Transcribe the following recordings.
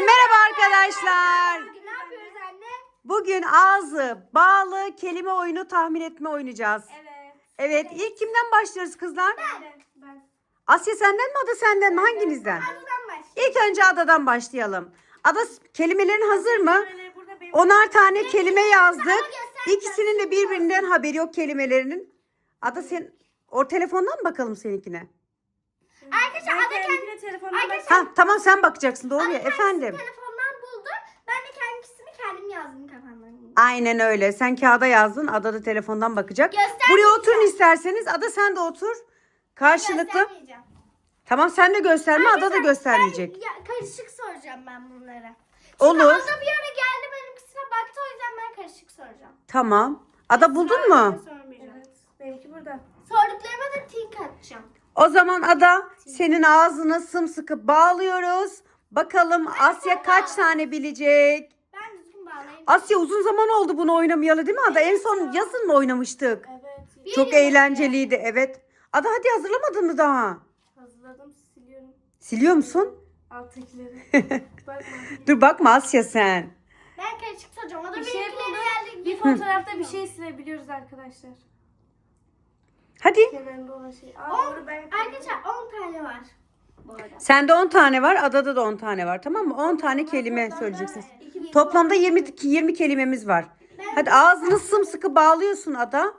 merhaba arkadaşlar. Bugün ne yapıyoruz anne? Bugün ağzı bağlı kelime oyunu tahmin etme oynayacağız. Evet. Evet ilk kimden başlıyoruz kızlar? Ben. Ben. Asya senden mi Ada senden mi hanginizden? Adadan başlayalım. İlk önce Ada'dan başlayalım. Ada kelimelerin hazır mı? Onar tane kelime yazdık. İkisinin de birbirinden haberi yok kelimelerinin. Ada sen o telefondan mı bakalım seninkine? Arkadaşlar Ada telefonundan Ha tamam sen bakacaksın doğru ya efendim. telefondan buldu. Ben de kendisini kendim yazdım kafamdan. Aynen öyle. Sen kağıda yazdın. Ada da telefondan bakacak. Buraya oturun isterseniz. Ada sen de otur. Karşılıklı. Göstermeyeceğim. Tamam sen de gösterme. Ada da göstermeyecek. Ben, ya, karışık soracağım ben bunları. Olur. Ada bir ara geldi benimkisine baktı o yüzden ben karışık soracağım. Tamam. Ada buldun mu? Evet. Benimki burada. Sorduklarıma da. O zaman Ada senin ağzını sımsıkı bağlıyoruz. Bakalım Asya kaç tane bilecek? Ben düzgün bağlayayım. Asya uzun zaman oldu bunu oynamayalı değil mi Ada? En son yazın mı oynamıştık? Evet. Çok eğlenceliydi evet. Ada hadi hazırlamadın mı daha? Hazırladım siliyorum Siliyor musun? alttakileri. Bakma. Dur bakma Asya sen. Ben karışık soracağım. O da Bir bir şey buldum. geldi. Bir fotoğrafta bir şey silebiliyoruz arkadaşlar. Hadi. Olan şey. Aa, On, doğru ben. arkadaşlar 10 tane var. Bu arada. Sende 10 tane var, Ada'da da 10 tane var. Tamam mı? 10 tane kelime söyleyeceksiniz. İki- Toplamda 20 20 kelimemiz var. Hadi ağzını sımsıkı bağlıyorsun Ada.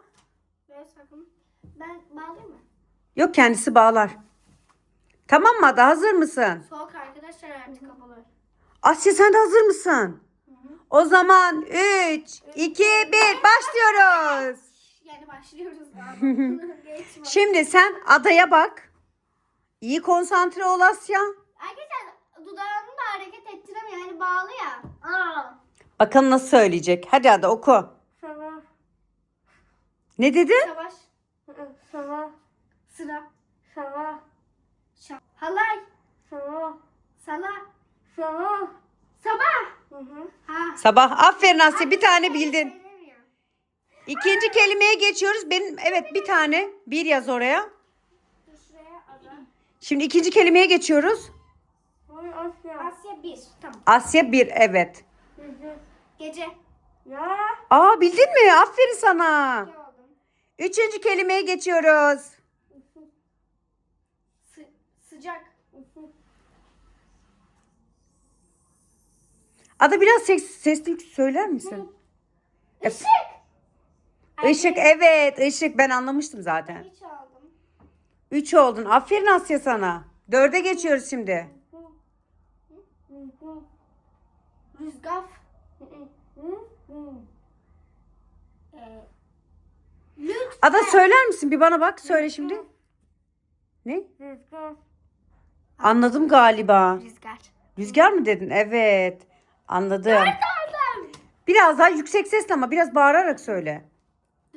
Böyle sakın. Ben bağlayayım mı? Yok kendisi bağlar. Tamam mı Ada? Hazır mısın? Soğuk arkadaşlar artık havalar. Asya sen de hazır mısın? O zaman 3, 2, 1 başlıyoruz. Başlıyoruz. Geçme. Şimdi sen Ada'ya bak. İyi konsantre ol Asya. Arkadaşlar dudağını da hareket ettiremiyor. Yani bağlı ya. Aa. Bakalım nasıl söyleyecek. Hadi Ada oku. Sana. Ne dedi? Savaş. Sana. Sıra. Sana. Şa- Halay. Sana. Sala. Sana. Sabah. Hı hı. Ha. Sabah. Aferin Asya bir tane bildin. İkinci kelimeye geçiyoruz. Benim evet bir tane. Bir yaz oraya. Dur şuraya ada. Şimdi ikinci kelimeye geçiyoruz. Ay Asya. Asya 1. Tamam. Asya bir evet. Hı hı. Gece. Ya. Aa bildin mi? Aferin sana. Üçüncü kelimeye geçiyoruz. Sı- sıcak. Ada biraz ses, sesli söyler misin? Işık. Işık evet ışık ben anlamıştım zaten. Hiç aldım. Üç oldun. Aferin Asya sana. Dörde geçiyoruz şimdi. Rüzgar. Lütfen. Ada söyler misin? Bir bana bak. Söyle şimdi. Ne? Rüzgar. Anladım galiba. Rüzgar. Rüzgar mı dedin? Evet. Anladım. Biraz daha yüksek sesle ama biraz bağırarak söyle.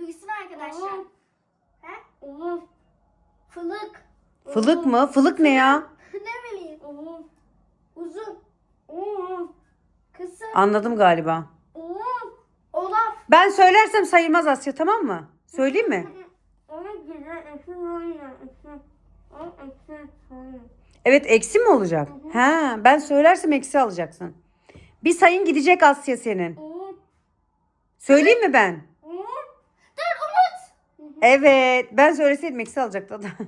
Duysun arkadaşlar. He? Olur. Fılık. Fılık mı? Fılık ne ya? ne bileyim. Olur. Uzun. Olur. Kısa. Anladım galiba. Olur. Olaf. Ben söylersem sayılmaz Asya tamam mı? Söyleyeyim mi? Evet eksi mi olacak? He, ben söylersem eksi alacaksın. Bir sayın gidecek Asya senin. Söyleyeyim mi ben? Evet. Ben söyleseydim eksi alacaktı adam.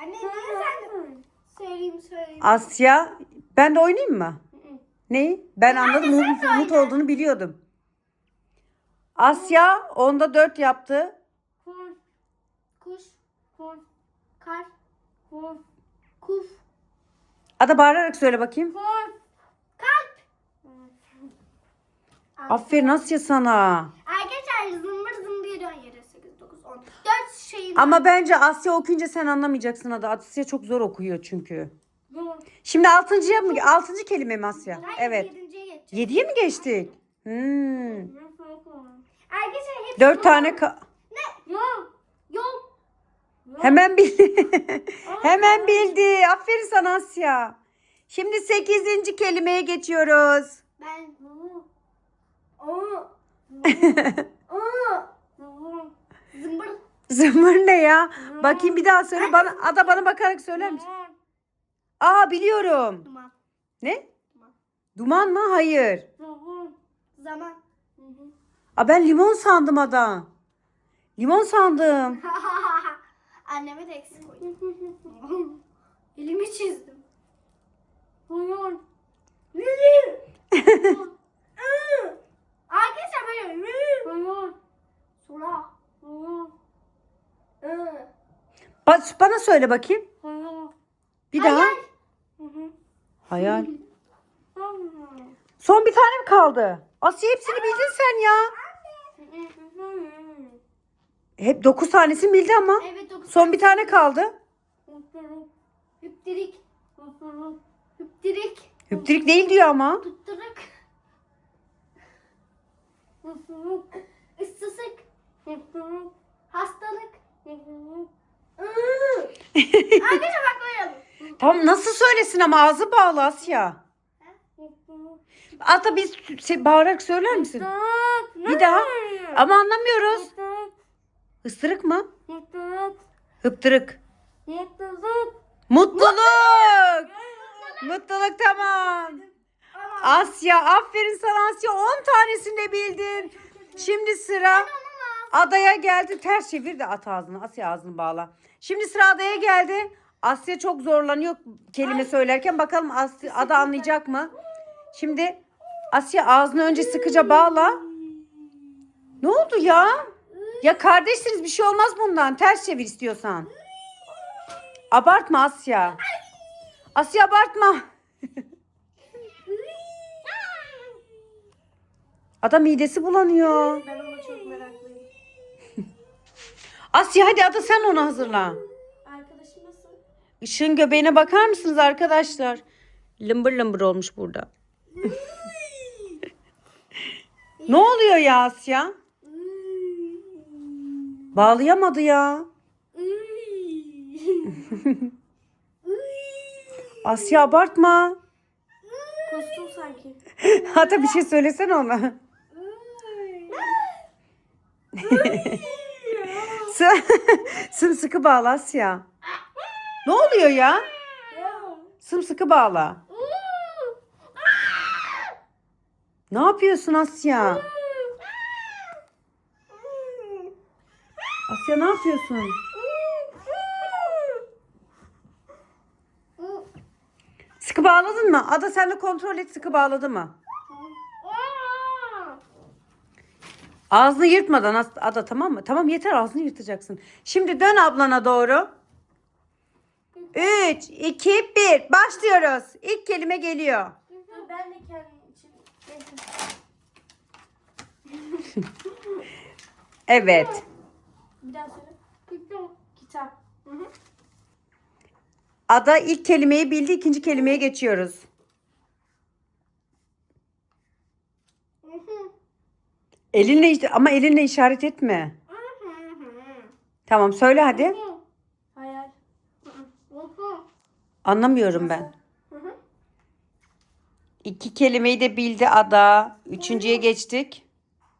Anne niye sen söyleyeyim söyleyeyim. Asya. Ben de oynayayım mı? Ne? Ben anladım. Umut, Umut olduğunu biliyordum. Asya onda 4 yaptı. Kuş. Kuş. Kuş. Kar. Kuş. Kuf. Ada bağırarak söyle bakayım. Kuş. Kalp. Aferin Asya sana. Arkadaşlar zımbır zımbır geliyor. 7, 8, 9, 10. 4 şeyim. Ama bence Asya okuyunca sen anlamayacaksın Ada. Asya çok zor okuyor çünkü. Dur. Şimdi altıncıya mı? Altıncı kelime mi Asya? Hayır, Evet. 7'ciye geçeceğiz. Yediye mi geçtik? Hmm. Arkadaşlar hepsi Dört yol. tane ka- Yok. Yol. Hemen bildi. Hemen bildi. Aferin sana Asya. Şimdi sekizinci kelimeye geçiyoruz. Ben. Oo. Olur. Zımbır. Zımır ne ya? Bakayım bir daha söyle. Bana, ada bana bakarak söyler misin? Aa biliyorum. Duman. Ne? Duman. Duman mı? Hayır. Zaman. Aa, ben limon sandım ada. Limon sandım. Anneme de eksik koydum. Elimi çizdim. Hayır. Arkadaşlar böyle Hayır. Sura. Hayır. Ba- bana söyle bakayım. Bir daha. Hayal. Son bir tane mi kaldı? Asya hepsini bildin sen ya. Hep dokuz tanesini bildi ama. Evet dokuz. Son bir tane kaldı. Hüptirik. Hüptirik. Hüptirik değil diyor ama. Tutturuk. Issısık. Hastalık. Arkadaşlar bak böyle yapın. Tamam nasıl söylesin ama ağzı bağlı Asya. Ata biz se- bağırarak söyler misin? Bir daha. Ama anlamıyoruz. Isırık mı? Hıptırık. Mutluluk. Mutluluk tamam. Asya aferin sana Asya 10 tanesini de bildin. Şimdi sıra adaya geldi. Ters çevir de at ağzını. Asya ağzını bağla. Şimdi sıra adaya geldi. Asya çok zorlanıyor kelime söylerken. Bakalım Asya, ada anlayacak mı? Şimdi Asya ağzını önce sıkıca bağla. Ne oldu ya? Ya kardeşsiniz bir şey olmaz bundan. Ters çevir istiyorsan. Abartma Asya. Asya abartma. Ada midesi bulanıyor. Asya hadi Ada sen onu hazırla. Arkadaşım nasıl? Işığın göbeğine bakar mısınız arkadaşlar? Lımbır lımbır olmuş burada. ne oluyor ya Asya? Bağlayamadı ya. Asya abartma. Kustum sanki. Hatta bir şey söylesene ona. Sı- Sımsıkı bağla Asya. Ne oluyor ya? Sımsıkı bağla. Ne yapıyorsun Asya? Asya ne yapıyorsun? Sıkı bağladın mı? Ada sen de kontrol et sıkı bağladı mı? Ağzını yırtmadan Ada tamam mı? Tamam yeter ağzını yırtacaksın. Şimdi dön ablana doğru. 3, 2, 1. Başlıyoruz. İlk kelime geliyor. Dur ben de kendim için. Evet. Bir daha söyle. Kitap. Ada ilk kelimeyi bildi. ikinci kelimeye geçiyoruz. Elinle işte ama elinle işaret etme. Tamam söyle hadi. Hayal. Anlamıyorum ben. İki kelimeyi de bildi Ada. Üçüncüye geçtik.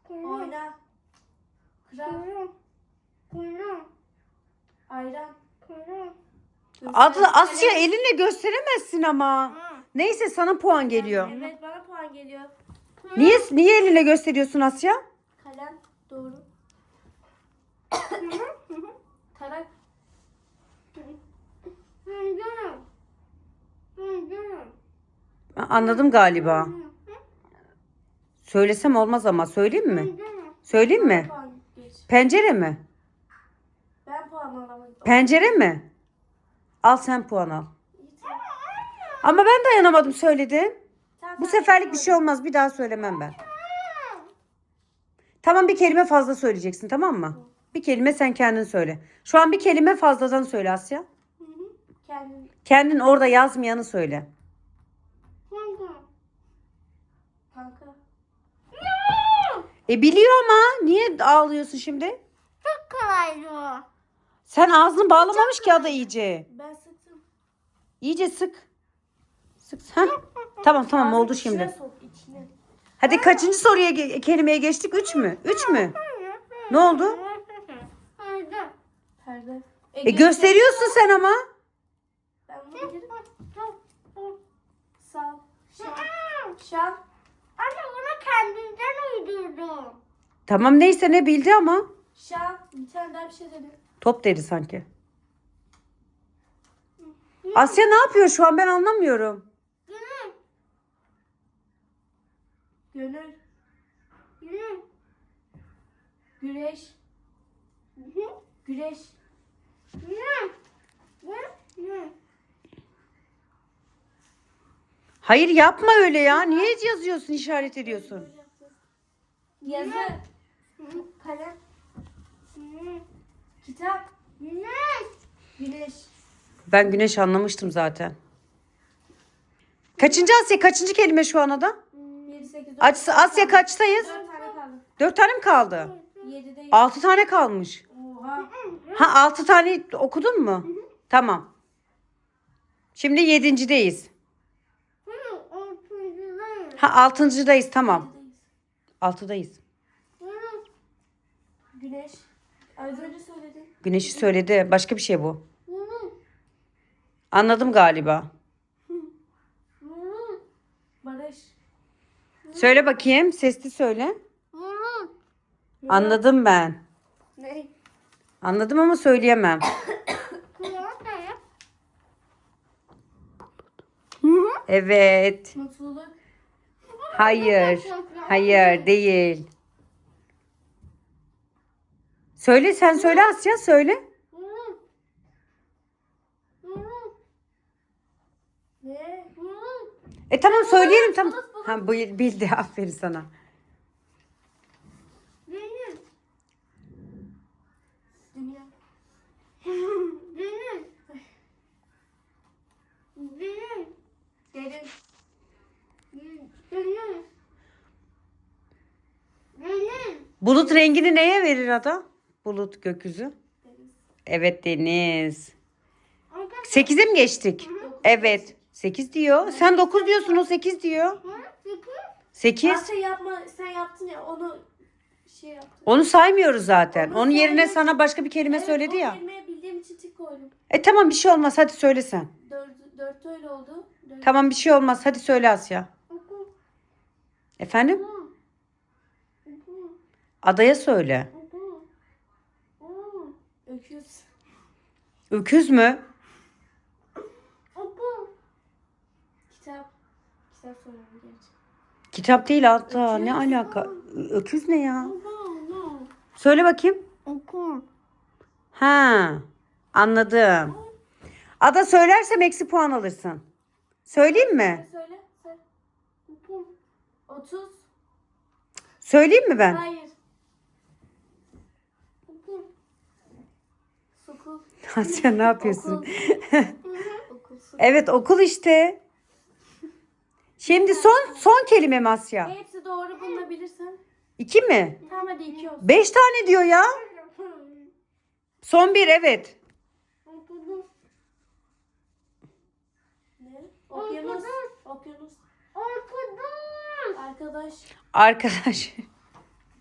Oyna. Kral. Ayran. Ada Asya elinle gösteremezsin ama. Neyse sana puan geliyor. Evet bana puan geliyor. Niye niye elinle gösteriyorsun Asya? Kalem. Doğru. Tarak. Anladım galiba. Söylesem olmaz ama söyleyeyim mi? Söyleyeyim mi? Pencere mi? Ben puan alamadım. Pencere mi? Al sen puan al. Ama ben dayanamadım söyledin. Bu seferlik bir şey olmaz. Bir daha söylemem ben. Tamam bir kelime fazla söyleyeceksin tamam mı? Bir kelime sen kendin söyle. Şu an bir kelime fazladan söyle Asya. Kendin. Kendin orada yazmayanı söyle. Kanka. E biliyor ama niye ağlıyorsun şimdi? Çok kolaydı. Sen ağzını bağlamamış ki ada iyice. Ben sıktım. İyice sık. Sık. Heh. Tamam tamam oldu şimdi. Hadi kaçıncı soruya ge- kelimeye geçtik? Üç mü? Üç mü? Ne oldu? Perde. E gösteriyorsun sen ama. Ben bunu bilirim. Sağ. Şa. Şah. Anne bunu uydurdum. Tamam neyse ne bildi ama. Şah. Bir tane daha bir şey dedi. Top dedi sanki. Asya ne yapıyor şu an ben anlamıyorum. Gönül. Gülüm. Güreş. Gülüm. Güreş. Hayır yapma öyle ya. Niye yazıyorsun işaret ediyorsun? Yazı. Kalem. Kitap. Gülüm. Güneş. Ben güneş anlamıştım zaten. Kaçıncı Asya? Kaçıncı kelime şu an ada? 7, 8, 9. Asya, Asya kaçtayız? 4 tane kaldı. Dört tane mi kaldı? 7 değil. Altı tane kalmış. Oha. Ha altı tane okudun mu? Tamam. Şimdi yedincideyiz. Gülüm. Ortadayım. Ha altıncıdayız tamam. Yedideyiz. Altıdayız. Gülüm. Güneş. Az önce söyledin. Güneşi söyledi. Başka bir şey bu. Anladım galiba. Söyle bakayım. Sesli söyle. Anladım ben. Ne? Anladım ama söyleyemem. Evet. Hayır. Hayır değil. Söyle sen söyle Asya söyle. Ne? E tamam söyleyelim tamam. Ha bildi aferin sana. Gülüm. Dünya. Gülüm. Gülüm. Derin. Gülüm. Bulut rengini neye verir ada? Bulut gökyüzü. Deniz. Evet deniz. Arkadaşlar. 8'e mi geçtik? Evet. 8 diyor. Sen 9 diyorsun o 8 diyor. 8. Asya yapma. Sen yaptın ya onu şey yaptın. Onu saymıyoruz zaten. Onu Onun yerine sana başka bir kelime Evet, söyledi o ya. kelimeyi bildiğim için tik koydum. E tamam bir şey olmaz hadi söyle sen. Dört, dört öyle oldu. Dört. Tamam bir şey olmaz hadi söyle Asya. Efendim? Adaya söyle. Öküz. Öküz mü? Oku. Kitap. Kitap söylemem gerçi. Kitap değil. Öküz. Ne alaka? Öküz ne ya? Söyle bakayım. Ha, anladım. Ada söylersem eksi puan alırsın. Söyleyeyim mi? Söyle. Söyle. Oku. Otuz. Söyleyeyim mi ben? Hayır. Oku. Sukul. Asya ne yapıyorsun? Okul. Okul. Evet okul işte. Şimdi son son kelime mi Asya? Hepsi doğru bulunabilirsen. İki mi? Tamam hadi iki olsun. Beş tane diyor ya. Son bir evet. Ne? Okyanus. Okyanus. Arkadaş. Arkadaş. Arkadaş.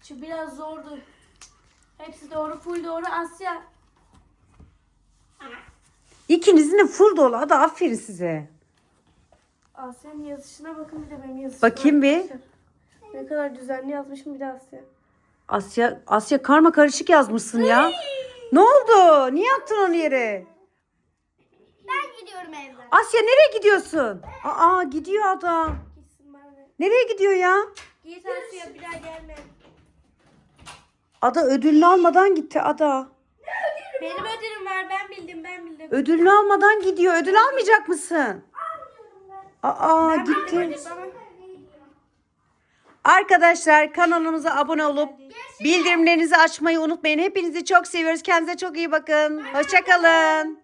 Şu biraz zordu. Hepsi doğru. Full doğru. Asya. İkinizin de full dolu. Ada aferin size. Asya'nın yazışına bakın bir de benim yazışıma. Bakayım bir. Ne kadar düzenli yazmışım bir de Asya. Asya Asya karma karışık yazmışsın ya. Ne oldu? Niye attın onu yere? Ben gidiyorum evden. Asya nereye gidiyorsun? Aa gidiyor ada. Gitsin ben de. Nereye gidiyor ya? Git Asya bir daha gelme. Ada ödülünü almadan gitti ada. Benim ödülüm var ben bildim ben bildim. Ödülünü almadan gidiyor. Ödül almayacak mısın? Aa gitti. Arkadaşlar kanalımıza abone olup bildirimlerinizi açmayı unutmayın. Hepinizi çok seviyoruz. Kendinize çok iyi bakın. Hoşçakalın.